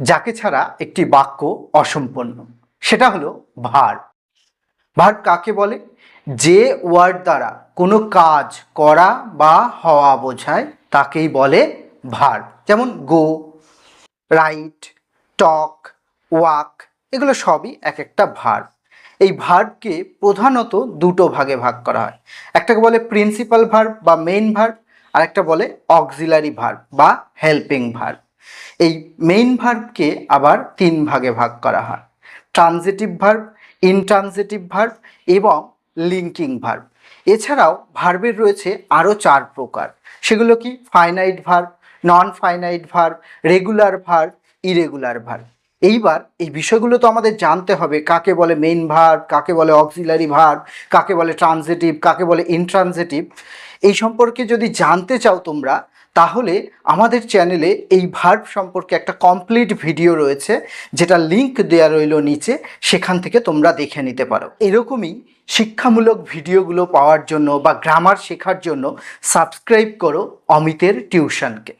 যাকে ছাড়া একটি বাক্য অসম্পূর্ণ সেটা হলো ভার। ভার কাকে বলে? যে ওয়ার্ড দ্বারা কোনো কাজ করা বা হওয়া বোঝায়, তাকেই বলে ভার। যেমন গো, রাইট, টক, ওয়াক, এগুলো সবই এক একটা ভার। এই ভার্বকে প্রধানত দুটো ভাগে ভাগ করা হয়। একটাকে বলে প্রিন্সিপাল ভার্ব বা মেইন ভার্ব আর একটা বলে অক্সিলারি ভার্ব বা হেল্পিং ভার্ব এই মেইন ভার্বকে আবার তিন ভাগে ভাগ করা হয়। ট্রানজিটিভ ভার্ব ইনট্রানজিটিভ ভার্ব এবং লিঙ্কিং ভার্ব এছাড়াও ভার্বের রয়েছে আরও চার প্রকার। সেগুলো কি? Finite verb non finite verb regular verb irregular verb এইবার এই বিষয়গুলো তো আমাদের জানতে হবে। কাকে বলে মেইন ভার্ব কাকে বলে অক্সিলারি ভার্ব কাকে বলে ট্রানজিটিভ কাকে বলে ইনট্রানজিটিভ এই সম্পর্কে যদি জানতে চাও তোমরা তাহলে আমাদের চ্যানেলে এই ভার্ভ সম্পর্কে একটা কমপ্লিট ভিডিও রয়েছে, যেটা লিংক দেওয়া রইল নিচে, সেখান থেকে তোমরা দেখে নিতে পারো। এরকমই শিক্ষামূলক ভিডিওগুলো পাওয়ার জন্য বা গ্রামার শেখার জন্য সাবস্ক্রাইব করো অমিতের টিউশনকে